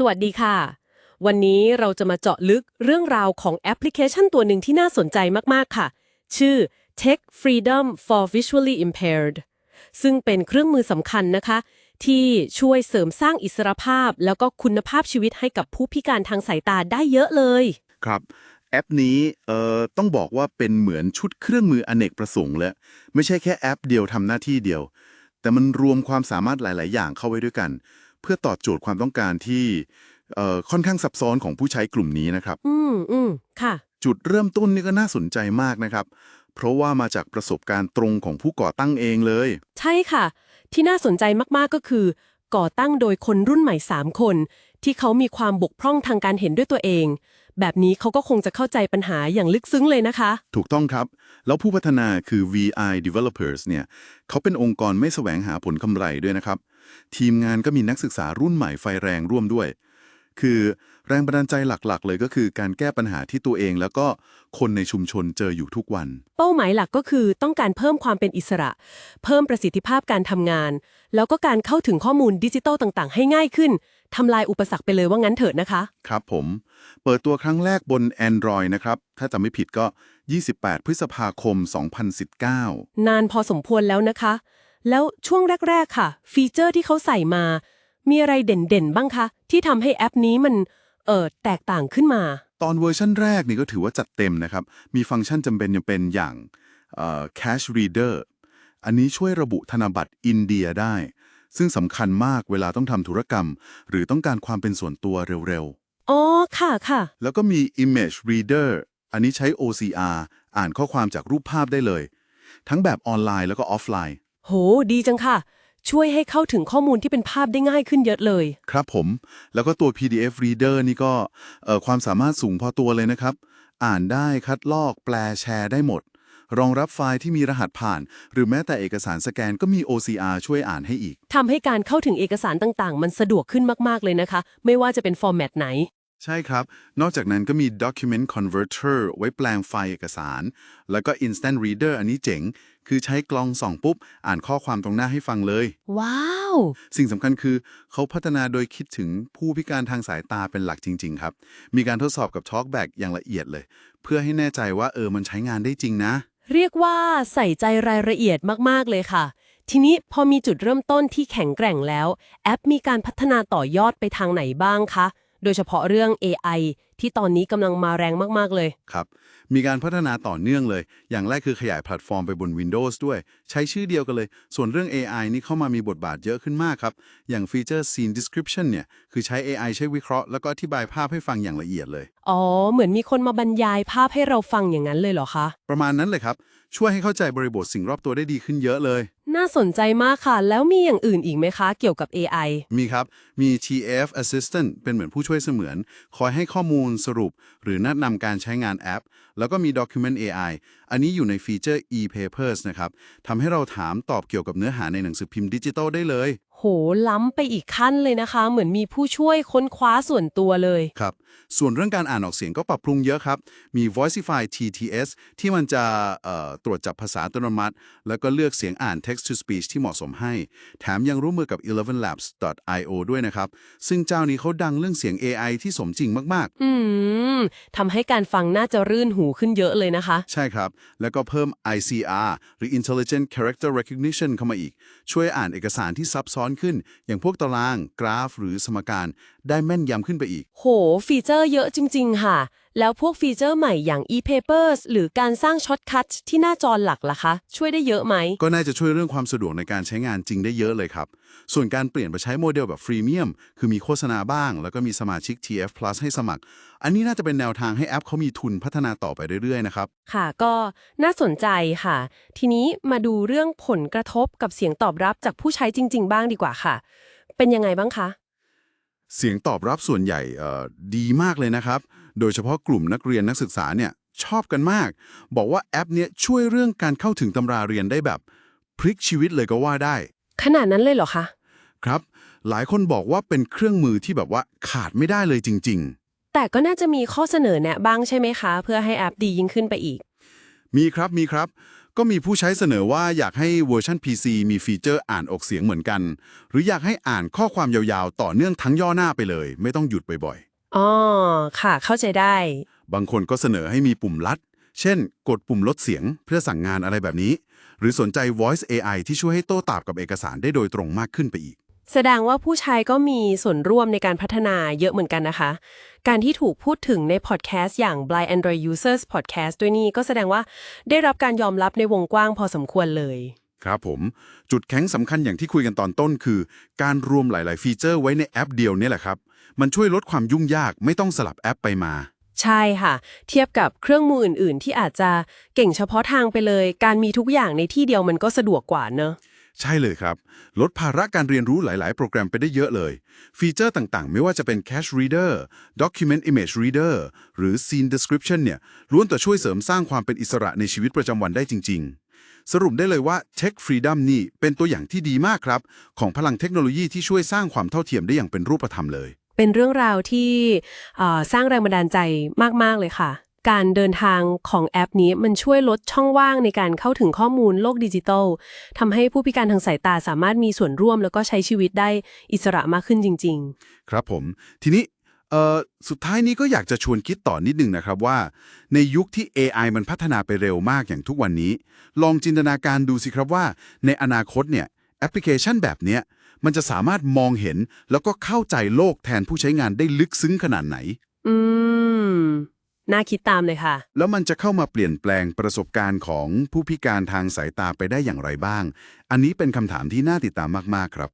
สวัสดีค่ะ วันนี้เราจะมาเจาะลึกเรื่องราวของแอปพลิเคชันตัวหนึ่งที่น่าสนใจมาก ๆ ค่ะ ชื่อ Tech Freedom for Visually Impaired ซึ่งเป็นเครื่องมือสำคัญนะคะ ที่ช่วยเสริมสร้างอิสรภาพ แล้วก็คุณภาพชีวิตให้กับผู้พิการทางสายตาได้เยอะเลย ครับ แอปนี้เอ่อต้องบอกว่าเป็นเหมือนชุดเครื่องมืออเนกประสงค์เลยไม่ใช่แค่แอปเดียวทำหน้าที่เดียว แต่มันรวมความสามารถหลาย ๆ อย่างเข้าไว้ด้วยกัน พื่อตอบโจทย์ความต้องการที่เอ่อค่อนข้างซับซ้อนของผู้ใช้กลุ่มนี้นะครับ อืมอืมค่ะ จุดเริ่มต้นนี่ก็น่าสนใจมากนะครับ เพราะว่ามาจากประสบการณ์ตรงของผู้ก่อตั้งเองเลย ใช่ค่ะ ที่น่าสนใจมากๆก็คือ ก่อตั้งโดยคนรุ่นใหม่ 3 คน ที่เขามีความบกพร่องทางการเห็นด้วยตัวเอง แบบนี้เขาก็คงจะเข้าใจปัญหาอย่างลึกซึ้งเลยนะคะ ถูกต้องครับ แล้วผู้พัฒนาคือ VI Developers เนี่ยเขาเป็นองค์กรไม่แสวงหาผลกำไรด้วยนะครับ ทีมงานก็มีนักศึกษารุ่นใหม่ไฟแรงร่วมด้วย คือแรงบันดาลใจหลักๆ เลยก็คือการแก้ปัญหาที่ตัวเองแล้วก็คนในชุมชนเจออยู่ทุกวัน เป้าหมายหลักก็คือต้องการเพิ่มความเป็นอิสระ เพิ่มประสิทธิภาพการทำงาน แล้วก็การเข้าถึงข้อมูลดิจิทัลต่างๆ ให้ง่ายขึ้นทำลายอุปสรรคไปเลยว่างั้นเถิดนะคะ ครับผม เปิดตัวครั้งแรกบน Android นะครับ ถ้าจำไม่ผิดก็ 28 พฤษภาคม 2019 นานพอสมควรแล้วนะคะ แล้วช่วงแรก ๆ ค่ะ ฟีเจอร์ที่เขาใส่มา มีอะไรเด่นๆ บ้างคะ ที่ทำให้แอปนี้มันเอ่อแตกต่างขึ้นมา ตอนเวอร์ชันแรกนี่ก็ถือว่าจัดเต็มนะครับ มีฟังก์ชันจำเป็นยังเป็นอย่างเอ่อ cash reader อันนี้ช่วยระบุธนบัตรอินเดียได้ ซึ่งสำคัญมากเวลาต้องทำธุรกรรม หรือต้องการความเป็นส่วนตัวเร็วอ๋อ ค่ะค่ะๆแล้วก็มี image reader อันนี้ใช้ OCR อ่านข้อความจากรูปภาพได้เลย ทั้งแบบออนไลน์แล้วก็ออฟไลน์ โห ดีจังค่ะ ช่วยให้เข้าถึงข้อมูลที่เป็นภาพได้ง่ายขึ้นเยอะเลย ครับผม แล้วก็ตัว PDF reader นี่ก็เอ่อความสามารถสูงพอตัวเลยนะครับ อ่านได้คัดลอก แปลแชร์ได้หมด รองรับไฟล์ที่มีรหัสผ่าน หรือแม้แต่เอกสารสแกนก็มี OCR ช่วยอ่านให้อีก ทำให้การเข้าถึงเอกสารต่างๆ มันสะดวกขึ้นมาก ๆ เลยนะคะ ไม่ว่าจะเป็นฟอร์แมตไหน ใช่ครับ นอกจากนั้นก็มี Document Converter ไว้แปลงไฟล์เอกสาร แล้วก็ Instant Reader อันนี้เจ๋ง คือใช้กลองส่องปุ๊บ อ่านข้อความตรงหน้าให้ฟังเลย ว้าว สิ่งสำคัญคือเขาพัฒนาโดยคิดถึงผู้พิการทางสายตาเป็นหลักจริง ๆ ครับ มีการทดสอบกับ Talkback อย่างละเอียดเลย เพื่อให้แน่ใจว่าเออมันใช้งานได้จริงนะ เรียกว่าใส่ใจรายละเอียดมาก ๆ เลยค่ะ ทีนี้พอมีจุดเริ่มต้นที่แข็งแกร่งแล้ว แอปมีการพัฒนาต่อยอดไปทางไหนบ้างคะ โดยเฉพาะเรื่อง AI ที่ตอนนี้กำลังมาแรงมาก ๆ เลย ครับ มีการพัฒนาต่อเนื่องเลย อย่างแรกคือขยายแพลตฟอร์มไปบน Windows ด้วย ใช้ชื่อเดียวกันเลย ส่วนเรื่อง AI นี่เข้ามามีบทบาทเยอะขึ้นมากครับ อย่างฟีเจอร์ Scene Description เนี่ย คือใช้ AI ใช้วิเคราะห์ แล้วก็อธิบายภาพให้ฟังอย่างละเอียดเลย อ๋อ เหมือนมีคนมาบรรยายภาพให้เราฟังอย่างนั้นเลยเหรอคะ ประมาณนั้นเลยครับ ช่วยให้เข้าใจบริบทสิ่งรอบตัวได้ดีขึ้นเยอะเลย น่าสนใจมากค่ะ แล้วมีอย่างอื่นอีกไหมคะ เกี่ยวกับ AI มีครับ มี TF Assistant เป็นเหมือนผู้ช่วยเสมือน คอยให้ข้อมูลสรุป หรือแนะนำการใช้งานแอป แล้วก็มี Document AI อันนี้อยู่ในฟีเจอร์ e-papers นะครับทำให้เราถามตอบเกี่ยวกับเนื้อหาในหนังสือพิมพ์ดิจิทัลได้เลย โหล้ำไปอีกขั้นเลยนะคะ เหมือนมีผู้ช่วยค้นคว้าส่วนตัวเลย ครับ ส่วนเรื่องการอ่านออกเสียงก็ปรับปรุงเยอะครับ มี Voicify TTS ที่มันจะเอ่อตรวจจับภาษาอัตโนมัติ แล้วก็เลือกเสียงอ่าน text to speech ที่เหมาะสมให้ แถมยังร่วมมือกับ 11labs.io ด้วยนะครับ ซึ่งเจ้านี้เขาดังเรื่องเสียง AI ที่สมจริงมากอืมทำให้การฟังน่าจะรื่นหูขึ้นเยอะเลยนะคะๆใช่ครับ แล้วก็เพิ่ม ICR หรือ Intelligent Character Recognition เข้ามาอีก ช่วยอ่านเอกสารที่ซับซ้อนขึ้น อย่างพวกตาราง กราฟ หรือสมการได้แม่นยำขึ้นไปอีก โห ฟีเจอร์เยอะจริง ๆ ค่ะ แล้วพวกฟีเจอร์ใหม่อย่าง e-papers หรือการสร้างช็อตคัทที่หน้าจอหลักล่ะคะ ช่วยได้เยอะไหม ก็น่าจะช่วยเรื่องความสะดวกในการใช้งานจริงได้เยอะเลยครับ ส่วนการเปลี่ยนไปใช้โมเดลแบบฟรีเมียมคือมีโฆษณาบ้าง แล้วก็มีสมาชิก TF Plus ให้สมัคร อันนี้น่าจะเป็นแนวทางให้แอปเขามีทุนพัฒนาต่อไปเรื่อยๆนะครับ ค่ะ ก็น่าสนใจค่ะ ทีนี้มาดูเรื่องผลกระทบกับเสียงตอบรับจากผู้ใช้จริง ๆ บ้างดีกว่าค่ะ เป็นยังไงบ้างคะ เสียงตอบรับส่วนใหญ่เอ่อดีมากเลยนะครับ โดยเฉพาะกลุ่มนักเรียนนักศึกษาเนี่ยชอบกันมาก บอกว่าแอปเนี้ยช่วยเรื่องการเข้าถึงตำราเรียนได้แบบพลิกชีวิตเลยก็ว่าได้ ขนาดนั้นเลยเหรอคะ ครับ หลายคนบอกว่าเป็นเครื่องมือที่แบบว่าขาดไม่ได้เลยจริง ๆ แต่ก็น่าจะมีข้อเสนอแนะบ้างใช่ไหมคะ เพื่อให้แอปดียิ่งขึ้นไปอีก มีครับมีครับ ก็มีผู้ใช้เสนอว่าอยากให้เวอร์ชัน PC มีฟีเจอร์อ่านออกเสียงเหมือนกัน หรืออยากให้อ่านข้อความยาวๆ ต่อเนื่องทั้งย่อหน้าไปเลย ไม่ต้องหยุดบ่อย อ๋อค่ะ เข้าใจได้ๆบางคนก็เสนอให้มีปุ่มลัด เช่น กดปุ่มลดเสียงเพื่อสั่งงานอะไรแบบนี้ หรือสนใจ Voice AI ที่ช่วยให้โต้ตอบกับเอกสารได้โดยตรงมากขึ้นไปอีก แสดงว่าผู้ใช้ก็มีส่วนร่วมในการพัฒนาเยอะเหมือนกันนะคะ การที่ถูกพูดถึงในพอดแคสต์อย่าง Blind Android Users Podcast ด้วยนี่ก็แสดงว่าได้รับการยอมรับในวงกว้างพอสมควรเลย ครับผม จุดแข็งสำคัญอย่างที่คุยกันตอนต้นคือ การรวมหลาย ๆ ฟีเจอร์ไว้ในแอปเดียวเนี่ยแหละครับ มันช่วยลดความยุ่งยากไม่ต้องสลับแอปไปมา ใช่ค่ะ เทียบกับเครื่องมืออื่น ๆ ที่อาจจะเก่งเฉพาะทางไปเลย การมีทุกอย่างในที่เดียวมันก็สะดวกกว่าเนอะใช่เลยครับ ลดภาระการเรียนรู้หลาย ๆ โปรแกรมไปได้เยอะเลย ฟีเจอร์ต่าง ๆ ไม่ว่าจะเป็น Cache Reader Document Image Reader หรือ Scene Description เนี่ยล้วนแต่ช่วยเสริมสร้างความเป็นอิสระในชีวิตประจำวันได้จริง ๆ สรุปได้เลยว่า Tech Freedom นี่เป็นตัวอย่างที่ดีมากครับ ของพลังเทคโนโลยีที่ช่วยสร้างความเท่าเทียมได้อย่างเป็นรูปธรรมเลย เป็นเรื่องราวที่เอ่อสร้างแรงบันดาลใจมาก ๆ เลยค่ะ การเดินทางของแอปนี้มันช่วยลดช่องว่างในการเข้าถึงข้อมูลโลกดิจิทัลทำให้ผู้พิการทางสายตาสามารถมีส่วนร่วม แล้วก็ใช้ชีวิตได้อิสระมากขึ้นจริงครับผม ทีนี้ เอ่อสุดท้ายนี้ก็อยากจะชวนคิดต่อนิดนึงนะครับว่า ในยุคที่ AI มันพัฒนาไปเร็วมากอย่างทุกวันนี้ ลองจินตนาการดูสิครับว่า ในอนาคตเนี่ยแอปพลิเคชันแบบเนี้ยมันจะสามารถมองเห็นแล้วก็เข้าใจโลกแทนผู้ใช้งานได้ลึกซึ้งขนาดไหนๆอืม น่าคิดตามเลยค่ะ แล้วมันจะเข้ามาเปลี่ยนแปลงประสบการณ์ของผู้พิการทางสายตาไปได้อย่างไรบ้าง อันนี้เป็นคำถามที่น่าติดตามมากๆครับ